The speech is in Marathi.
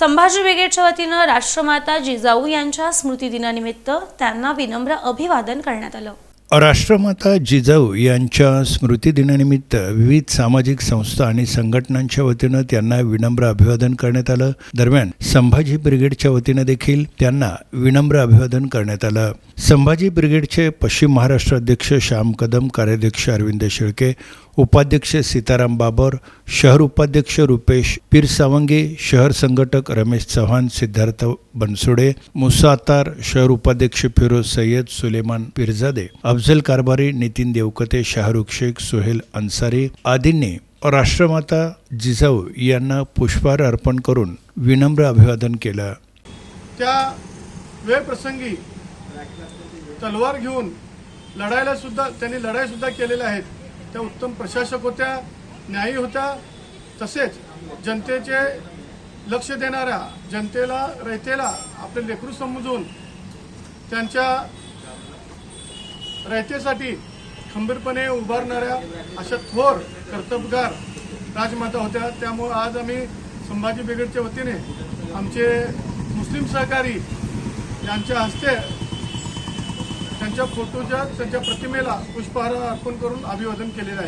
संभाजी ब्रिगेडच्या वतीनं राष्ट्रमाता जिजाऊ यांच्या स्मृतिदिनानिमित्त त्यांना विनम्र अभिवादन करण्यात आलं. राष्ट्रमाता जिजाऊ यांच्या स्मृतिदिनानिमित्त विविध सामाजिक संस्था आणि संघटनांच्या वतीनं त्यांना विनम्र अभिवादन करण्यात आलं. दरम्यान संभाजी ब्रिगेडच्या वतीनं देखील त्यांना विनम्र अभिवादन करण्यात आलं. संभाजी ब्रिगेडचे पश्चिम महाराष्ट्र अध्यक्ष श्याम कदम कार्याध्यक्ष अरविंद शेळके उपाध्यक्ष सीताराम बाबर शहर उपाध्यक्ष रुपेश पिरसावंगे शहर संघटक रमेश चव्हाण सिद्धार्थ बनसोडे मुसातार शहर उपाध्यक्ष फिरोज सय्यद सुलेमान पिरजादे अफजल कारभारी नितीन देवकते शाहरुख शेख सोहेल अन्सारी आदींनी राष्ट्रमाता जिजाऊ यांना पुष्पहार अर्पण करून विनम्र अभिवादन केलं. त्या वेळप्रसंगी तलवार घेऊन लढायला सुद्धा त्यांनी लढाई सुद्धा केलेल्या आहेत. त्या उत्तम प्रशासक होत्या न्यायी होत्या तसेच जनतेचे लक्ष देणाऱ्या जनतेला रयतेला आपले लेकरू समजून त्यांच्या रयतेसाठी खंबीरपणे उभारणाऱ्या अशा थोर कर्तबगार राजमाता होत्या. त्यामुळं आज आम्ही संभाजी ब्रिगेडच्या वतीने आमचे मुस्लिम सहकारी यांच्या हस्ते त्यांच्या फोटोच्या त्यांच्या प्रतिमेला पुष्पहार अर्पण करून अभिवादन केलेलं आहे.